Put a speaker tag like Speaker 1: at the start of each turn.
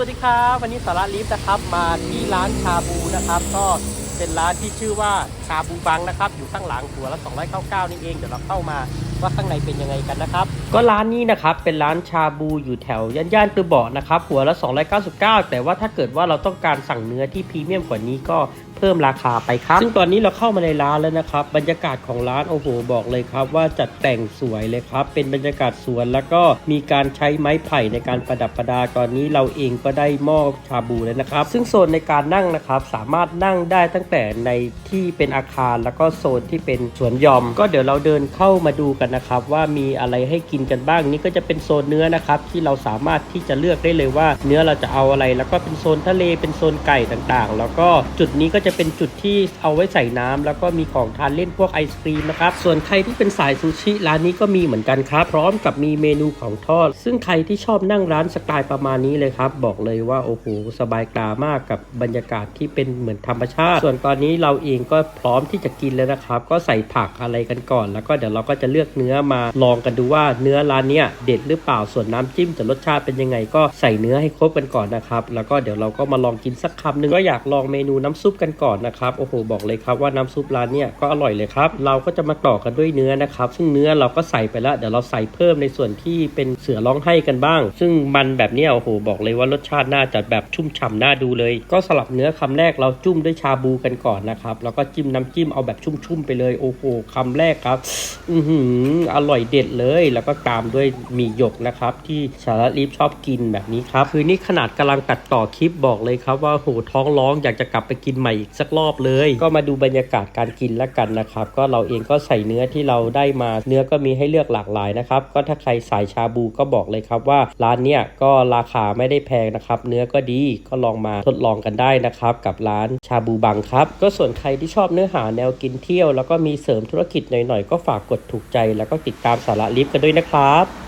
Speaker 1: สวัสดีครับ วันนี้สาระลิฟต์นะครับ มาที่ร้านชาบูนะครับ ก็เป็นร้านที่ชื่อว่า ชาบูบังนะครับ อยู่ข้างหลังหัวละ299นี่เอง เดี๋ยวเราเข้ามาว่าข้างในเป็นยังไงกันนะครับ ก็ร้านนี้นะครับ เป็นร้านชาบูอยู่แถวย่านย่านตือเบาะนะครับ หัวละ 299 แต่ว่าถ้าเกิดว่าเราต้องการสั่งเนื้อที่พรีเมียมกว่านี้ก็เพิ่มราคาไปครับ ซึ่งตอนนี้เราเข้ามาในร้านแล้วนะครับ บรรยากาศของร้านโอ้โหบอกเลยครับ ว่าจัดแต่งสวยเลยครับ เป็นบรรยากาศสวนแล้วก็มีการใช้ไม้ไผ่ในการประดับประดา ตอนนี้เราเองก็ได้หม้อชาบูแล้วนะครับ ซึ่งโซนในการนั่งนะครับ สามารถนั่งได้ตั้งแต่ในที่เป็นอาคาร แล้วก็โซนที่เป็นสวนยอม ก็เดี๋ยวเราเดินเข้ามาดูกันนะครับ ว่ามีอะไรให้กินกันบ้างนี่ก็จะเป็นโซนเนื้อนะครับที่เราสามารถที่จะเลือกได้เลยว่า เนื้อเราจะเอาอะไร แล้วก็เป็นโซนทะเลเป็นโซนไก่ต่างๆ แล้วก็จุดนี้ก็จะเป็นจุดที่เอาไว้ใส่น้ำแล้วก็มีของทานเล่นพวกไอศครีมนะครับส่วนใครที่เป็นสายซูชิร้านนี้ก็มีเหมือนกันครับ พร้อมกับมีเมนูของทอด ซึ่งใครที่ชอบนั่งร้านสไตล์ประมาณนี้เลยครับ บอกเลยว่าโอ้โหสบายตามากกับบรรยากาศที่เป็นเหมือนธรรมชาติ ส่วนตอนนี้เราเองก็พร้อมร้อมที่จะกินแล้วนะครับ ก็ใส่ผักอะไรกันก่อน แล้วก็เดี๋ยวเราก็จะเลือกเนื้อมาลองกันดูว่าเนื้อร้านเนี้ยเด็ดหรือเปล่าส่วนน้ำจิ้มจะรสชาติเป็นยังไง ก็ใส่เนื้อให้ครบกันก่อนนะครับ แล้วก็เดี๋ยวเราก็มาลองกินสักคำหนึ่งก็อยากลองเมนูน้ำซุปกันก่อนนะครับโอ้โหบอกเลยครับว่าน้ำซุปร้านเนี้ยก็อร่อยเลยครับเราก็จะมาต่อกันด้วยเนื้อนะครับซึ่งเนื้อเราก็ใส่ไปแล้วเดี๋ยวเราใส่เพิ่มในส่วนที่เป็นเสือร้องไห้กันบ้าง ซึ่งมันแบบเนี้ยโอ้โหบอกเลยว่ารสชาติน่าจะแบบชุ่มฉ่ำน่าดูเลย ก็สลับเนื้อคำแรกเราจุ่มด้วยชาบูกันก่อนนะครับแล้วก็จิ้มน้ำจิ้มเอาแบบชุ่มๆไปเลยโอ้โหคำแรกครับ อือหืออร่อยเด็ดเลยแล้วก็ตามด้วยหมี่หยกนะครับ ที่สารลิฟชอบกินแบบนี้ครับ คือนี่ขนาดกำลังตัดต่อคลิปบอกเลยครับว่าโหท้องร้องอยากจะกลับไปกินใหม่อีกสักรอบเลย ก็มาดูบรรยากาศการกินแล้วกันนะครับ ก็เราเองก็ใส่เนื้อที่เราได้มาเนื้อก็มีให้เลือกหลากหลายนะครับ ก็ถ้าใครสายชาบูก็บอกเลยครับว่าร้านเนี้ยก็ราคาไม่ได้แพงนะครับ เนื้อก็ดีก็ลองมาทดลองกันได้นะครับ กับร้านชาบูบังครับ ก็ส่วนใครที่ชอบเนื้อหาแนวกินเที่ยว แล้วก็มีเสริมธุรกิจหน่อยๆ ก็ฝากกดถูกใจแล้วก็ติดตามสาระลิฟต์กันด้วยนะครับ